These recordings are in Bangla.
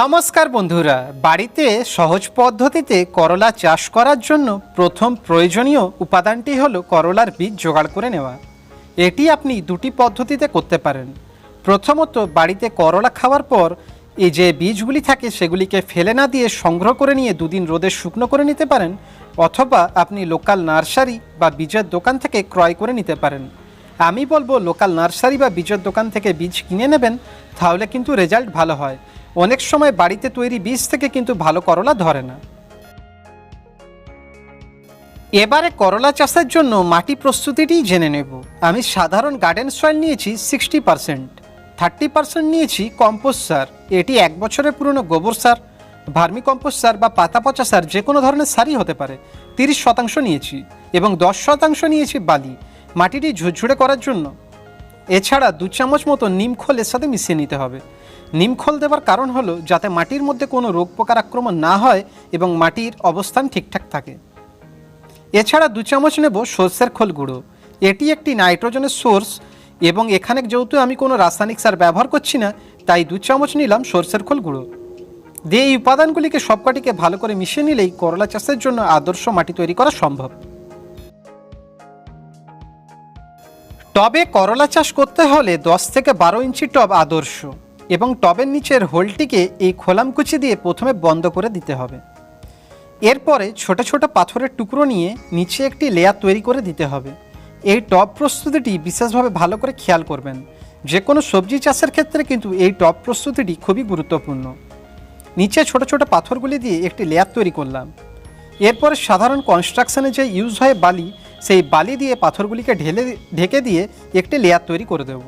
নমস্কার বন্ধুরা, বাড়িতে সহজ পদ্ধতিতে করলা চাষ করার জন্য প্রথম প্রয়োজনীয় উপাদানটি হলো করলার বীজ জোগাড় করে নেওয়া। এটি আপনি দুটি পদ্ধতিতে করতে পারেন। প্রথমত, বাড়িতে করলা খাওয়ার পর এই যে বীজগুলি থাকে সেগুলিকে ফেলে না দিয়ে সংগ্রহ করে নিয়ে দুদিন রোদে শুকনো করে নিতে পারেন অথবা আপনি লোকাল নার্সারি বা বীজের দোকান থেকে ক্রয় করে নিতে পারেন। আমি বলব, লোকাল নার্সারি বা বীজের দোকান থেকে বীজ কিনে নেবেন, তাহলে কিন্তু রেজাল্ট ভালো হয়। অনেক সময় বাড়িতে তৈরি বীজ থেকে কিন্তু ভালো করলা ধরে না। এবারে করলা চাষের জন্য মাটি প্রস্তুতিটি জেনে নেব। আমি সাধারণ গার্ডেন সয়েল নিয়েছি সিক্সটি পারসেন্ট থার্টি পারসেন্ট নিয়েছি কম্পোস্ট সার। এটি এক বছরের পুরনো গোবর সার, ভার্মি কম্পোস্ট সার বা পাতা পচা সার যে কোনো ধরনের সারই হতে পারে। তিরিশ শতাংশ নিয়েছি এবং দশ শতাংশ নিয়েছি বালি। মাটিটি ঝুরঝুরে করার জন্য। এছাড়া দু চামচ মতো নিম খোল এর সাথে মিশিয়ে নিতে হবে। নিম খোল দেওয়ার কারণ হলো যাতে মাটির মধ্যে কোনো রোগ পোকার আক্রমণ না হয় এবং মাটির অবস্থান ঠিকঠাক থাকে। এছাড়া দু চামচ নেব সর্ষের খোল গুঁড়ো। এটি একটি নাইট্রোজেনের সোর্স এবং এখানে যেহেতু আমি কোনো রাসায়নিক সার ব্যবহার করছি না, তাই দু চামচ নিলাম সর্ষের খোল গুঁড়ো। দিয়ে এই উপাদানগুলিকে সবকটিকে ভালো করে মিশিয়ে নিলেই করলা চাষের জন্য আদর্শ মাটি তৈরি করা সম্ভব। টবে করলা চাষ করতে হলে দশ থেকে বারো ইঞ্চি টব আদর্শ। এবং টবের নিচের হোলটিকে এই খোলামকুচি দিয়ে প্রথমে বন্ধ করে দিতে হবে। এরপরে ছোট ছোট পাথরের টুকরো নিয়ে নিচে একটি লেয়ার তৈরি করে দিতে হবে। এই টব প্রস্তুতিটি বিশেষভাবে ভালো করে খেয়াল করবেন। যে কোনো সবজি চাষের ক্ষেত্রে কিন্তু এই টব প্রস্তুতিটি খুবই গুরুত্বপূর্ণ। নিচে ছোট ছোট পাথরগুলি দিয়ে একটি লেয়ার তৈরি করলাম। এরপরে সাধারণ কনস্ট্রাকশনে যে ইউজ হয় বালি, সেই বালি দিয়ে পাথরগুলিকে ঢেলে, ঢেকে দিয়ে একটি লেয়ার তৈরি করে দেব।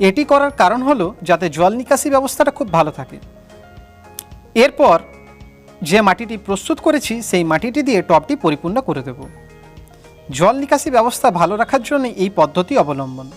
এটি করার কারণ হলো যাতে জল নিকাশি ব্যবস্থাটা খুব ভালো থাকে। এরপর যে মাটিটি প্রস্তুত করেছি, সেই মাটিটি দিয়ে টবটি পরিপূর্ণ করে দেব। জল নিকাশি ব্যবস্থা ভালো রাখার জন্য এই পদ্ধতি অবলম্বন।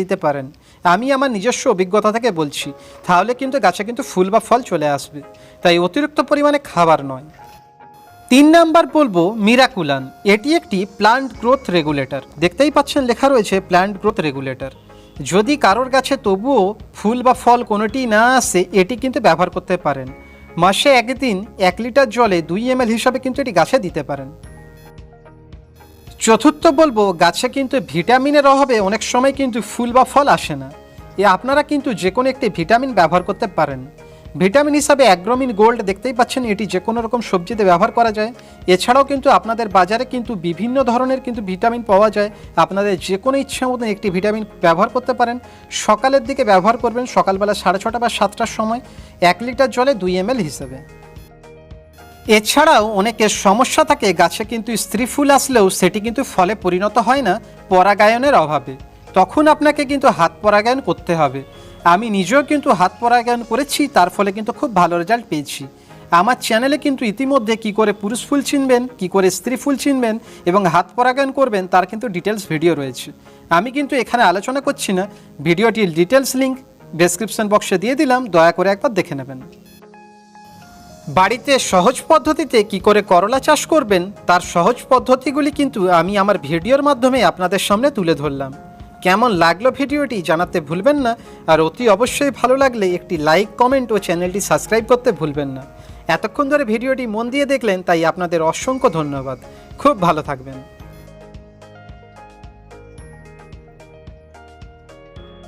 দিতে পারেন। আমি আমার নিজস্ব অভিজ্ঞতা থেকে বলছি, তাহলে কিন্তু গাছে কিন্তু ফুল বা ফল চলে আসবে। তাই অতিরিক্ত পরিমাণে খাবার নয়। তিন নাম্বার বলব, মিরাকুলান। এটি একটি প্লান্ট গ্রোথ রেগুলেটর দেখতেই পাচ্ছেন লেখা রয়েছে প্লান্ট গ্রোথ রেগুলেটর যদি কারোর গাছে তবুও ফুল বা ফল কোনোটি না আসে, এটি কিন্তু ব্যবহার করতে পারেন। মাসে একদিন এক লিটার জলে দুই এম হিসাবে কিন্তু এটি গাছে দিতে পারেন। চতুর্থ বলব, গাছে কিন্তু ভিটামিনের অভাবে অনেক সময় কিন্তু ফুল বা ফল আসে না। এ আপনারা কিন্তু যে কোনো একটি ভিটামিন ব্যবহার করতে পারেন। ভিটামিন হিসাবে অ্যাগ্রোমিন গোল্ড দেখতেই পাচ্ছেন, এটি যে কোনো রকম সবজিতে ব্যবহার করা যায়। এছাড়াও কিন্তু আপনাদের বাজারে কিন্তু বিভিন্ন ধরনের কিন্তু ভিটামিন পাওয়া যায়। আপনাদের যে কোনো ইচ্ছা মতন একটি ভিটামিন ব্যবহার করতে পারেন। সকালের দিকে ব্যবহার করবেন সকালবেলা সাড়ে ছটা বা সাতটার সময়, এক লিটার জলে দুই এম হিসেবে। এছাড়াও অনেকের সমস্যা থাকে, গাছে কিন্তু স্ত্রী ফুল আসলেও সেটি কিন্তু ফলে পরিণত হয় না পরাগায়নের অভাবে। তখন আপনাকে কিন্তু হাত পরাগায়ন করতে হবে। আমি নিজেও কিন্তু হাত পরাগায়ন করেছি, তার ফলে কিন্তু খুব ভালো রেজাল্ট পেয়েছি। আমার চ্যানেলে কিন্তু ইতিমধ্যে কি করে পুরুষ ফুল চিনবেন, কি করে স্ত্রী ফুল চিনবেন এবং হাত পরাগায়ন করবেন, তার কিন্তু ডিটেলস ভিডিও রয়েছে। আমি কিন্তু এখানে আলোচনা করছি না ভিডিওটির ডিটেলস লিঙ্ক ডেসক্রিপশন বক্সে দিয়ে দিলাম, দয়া করে একবার দেখে নেবেন। বাড়িতে সহজ পদ্ধতিতে কি করে করলা চাষ করবেন, তার সহজ পদ্ধতিগুলি কিন্তু আমি আমার ভিডিওর মাধ্যমে আপনাদের সামনে তুলে ধরলাম। কেমন লাগল ভিডিওটি জানাতে ভুলবেন না, আর অতি অবশ্যই ভালো লাগলে একটি লাইক, কমেন্ট ও চ্যানেলটি সাবস্ক্রাইব করতে ভুলবেন না। এতক্ষণ ধরে ভিডিওটি মন দিয়ে দেখলেন, তাই আপনাদের অসংখ্য ধন্যবাদ। খুব ভালো থাকবেন।